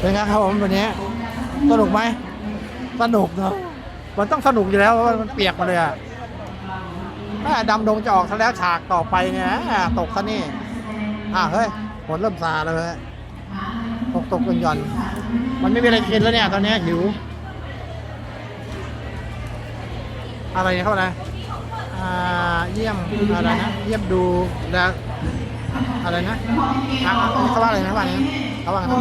เป็นไงครับผมวันนี้ สนุกไหม สนุกเนาะมันต้องสนุกอยู่แล้วเพราะว่ามันเปียกมาเลยอะแม่ดำดงจะออกซะแล้วฉากต่อไปเนี่ยอ่าตกซะนี่อ่าเฮ้ยฝนเริ่มซาแล้วเฮ้ยตกตกหย่อนๆมันไม่มีอะไรกินแล้วเนี่ย ตอนนี้หิว อะไรเนี่ยเขาอะไรอ่าเยี่ยมอะไรนะ เยี่ยมดูแลอะไรนะเขาว่าอะไรนะว่านะไงนะ เขาว่าไงนะ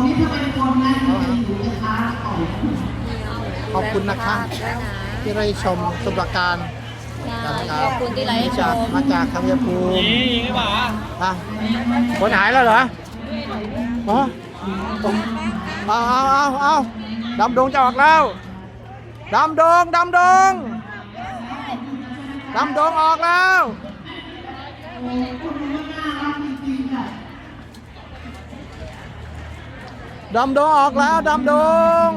ขอบคุณนะคะที่ได้ชมสุรการขอบคุณที่ไลฟ์ให้ชจากมมาจากธัญภูมินี่ยิงไม่บ่าอะคนหายแล้วเหรออ๋อเอาเอาเอาเอาดำดงจะออกแล้วดำดงดำดงดำดงออกแล้ว ดำดงออกแล้วดำดง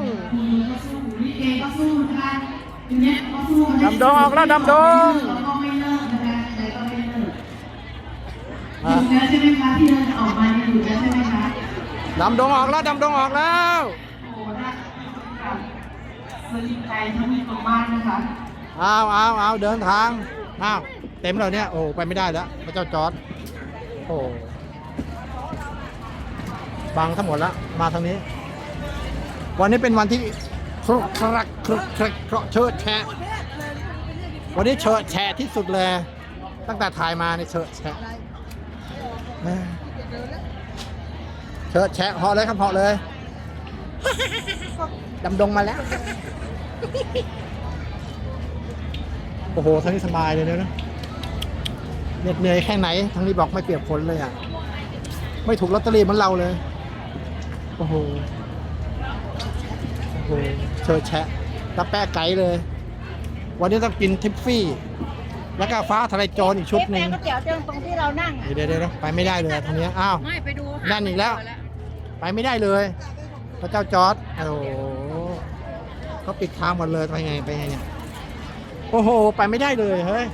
ดำดงออกแล้วดำดงอะแล้วใช่ไหมคะที่เดินออกมาอยู่แล้วใช่ไหมคะดำดงออกแล้วดำดงออกแล้วโอ้น่าค่ะสลิดใจทั้งมีของบ้านนะคะเอาเอาเอาเดินทางเอาเต็มแล้วเนี่ยโอ้ไปไม่ได้แล้วพระเจ้าจอร์ดโอ้ บังทั้งหมดแล้วมาทางนี้ วันนี้เป็นวันที่ครุกครักครุกครักเคราะเชิดแฉะวันนี้เชิดแฉะที่สุดเลยตั้งแต่ถ่ายมาในเชิดแฉะเชิดแฉะเหาะเลยครับเหาะเลยดำดงมาแล้ว โอ้โหทั้งนี้สบายเลยนะเหน็ดเหนื่อยแค่ไหนทั้งนี้บอกไม่เปียกฝนเลยอะ ไม่ถูกลอตเตอรี่เหมือนเราเลย โอ้โห โอ้โหเชิดแชะตะแปะไก่เลย วันนี้ต้องกินทิฟฟี่ แล้วก็ฟ้าทะลายโจรอีกชุดหนึ่งก๋วยเตี๋ยวเติมตรงที่เรานั่งอะ เดี๋ยวเดี๋ยวเดี๋ยวไปไม่ได้เลยทางนี้อ้าว ไม่ไปดูนั่นอีกแล้ว ไปไม่ได้เลย พระเจ้าจอร์ดโอ้โหเขาปิดทางหมดเลยไปไงไปไงเนี่ยโอ้โห ไปไม่ได้เลยเฮ้ย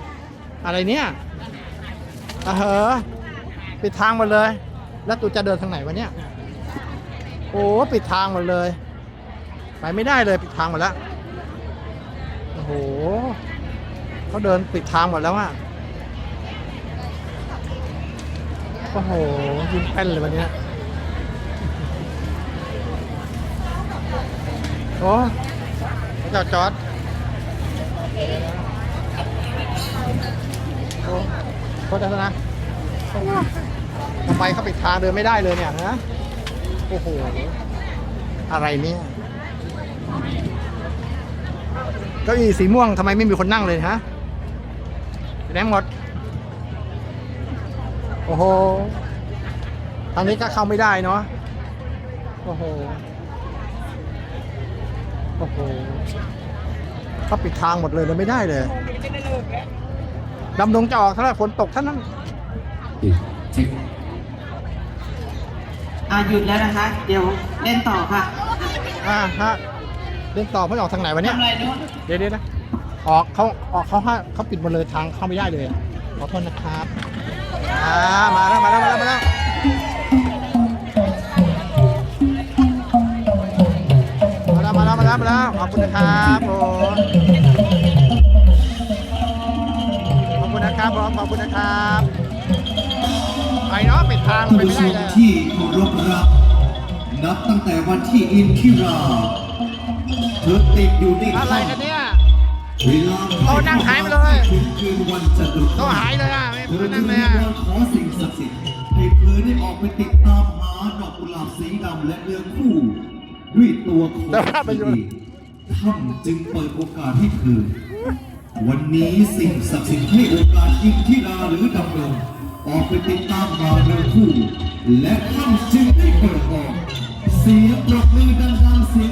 อะไรเนี่ยอะเหอะปิดทางหมดเลย แล้วตูจะเดินทางไหนวะเนี่ย โอ้ปิดทางหมดเลย ไปไม่ได้เลยปิดทางหมดแล้วโอ้โหเขาเดินปิดทางหมดแล้วอะโอ้โหยิ้มแป้นเลยวันนี้โอ้เจ้าจอดโอ้โทษนะนะทำไมเขาปิดทางเดินไม่ได้เลยเนี่ยฮะ โอ้โห อะไรเนี่ยเก้าอี้สีม่วงทำไมไม่มีคนนั่งเลยฮะไปไหมด โอ้โหทางนี้ก็เข้าไม่ได้เนาะโอ้โห โอ้โหเขาปิดทางหมดเลยเลยไม่ได้เลยดำดงจะออกเท่าไรฝนตกเท่านั้น อ่าหยุดแล้วนะคะ เดี๋ยวเล่นต่อค่ะอ่าฮะเดินต่อเพื่อออกทางไหนวะเนี่ย ทำอะไรนู้นเดี๋ยวเดี๋ยวนะ ออกเขาออกเขาให้เขาปิดหมดเลยทางเข้าไม่ได้เลยอะขอโทษนะครับ อ่า มาแล้ว มาแล้ว มาแล้ว มาแล้ว มาแล้ว มาแล้ว มาแล้ว มาแล้ว ขอบคุณนะครับผมขอบคุณนะครับผมขอบคุณนะครับไป เนาะปิดทางท่านไปผู้ไม่ชได้มเลยที่เคารพรักนับตั้งแต่วันที่อินทิรา เธอติดอยู่ในอะไรถ้ำกันเนี่ย เวลาโต๊ะนั่งหายไปเลย ถึงคืนวันจตุคโต๊ะามหายเลยอะไม่เธอไม่จึนั่งงเลได้ยอะวอนขอสิ่งศักดิ์สิทธิ์ให้เธอได้ออกไปติดตามหาดอกกุหลาบสีดำและเนื้อคู่ด้วยตัวของเดี๋ยวพาไปดูเธอเองท่านจึงเปิดโอกาสให้เธอ วันนี้สิ่งศักดิ์สิทธิ์ให้โอกาสอินทิราหรือดำรง ออกไปติดตามหาเรือคู่ และท่านจึงได้เปิดออก เสียงปรบมือดังๆเสียง